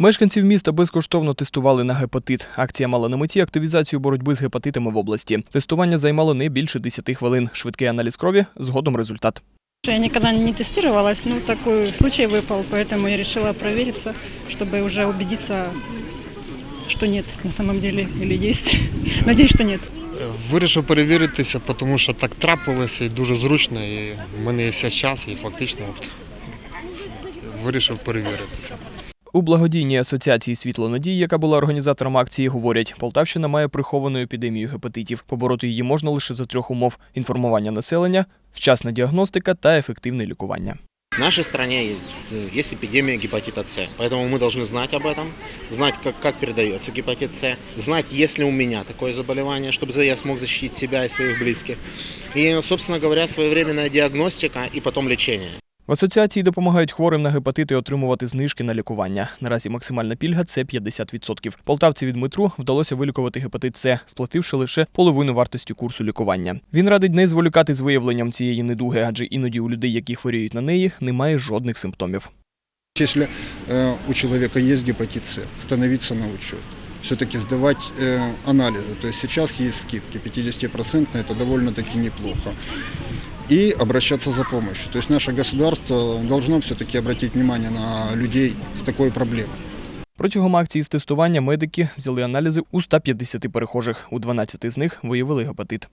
Мешканців міста безкоштовно тестували на гепатит. Акція мала на меті активізацію боротьби з гепатитами в області. Тестування займало не більше 10 хвилин. Швидкий аналіз крові, згодом результат. Я никогда не тестировалась, но такой случай выпал, поэтому я решила провериться, чтобы уже убедиться, что нет на самом деле или есть. Надеюсь, что нет. Вирішив перевіритися, тому що так трапилося і дуже зручно, і в мене є весь час, і фактично от вирішив перевіритися. У благодійній асоціації Світло надій, яка була організатором акції, говорять, Полтавщина має приховану епідемію гепатитів. Побороти її можна лише за трьох умов: інформування населення, вчасна діагностика та ефективне лікування. В нашей стране есть, э, есть эпидемия гепатита С, поэтому мы должны знать об этом, знать, как, как передается гепатит С, знать, есть ли у меня такое заболевание, чтобы я смог защитить себя и своих близких. И, собственно говоря, своевременная диагностика и потом лечение. В асоціації допомагають хворим на гепатити отримувати знижки на лікування. Наразі максимальна пільга це 50%. Полтавці Дмитру вдалося вилікувати гепатит С, сплативши лише половину вартості курсу лікування. Він радить не зволікати з виявленням цієї недуги, адже іноді у людей, які хворіють на неї, немає жодних симптомів. Если э, у человека есть гепатит С, становиться на учет. Все-таки сдавать э, анализы. То есть сейчас есть скидки 50%, это довольно-таки неплохо. И обращаться за помощью. То есть наше государство должно все-таки обратить внимание на людей с такой проблемой. Протягом акції з тестування медики взяли аналізи у 150 перехожих. У 12 з них виявили гепатит.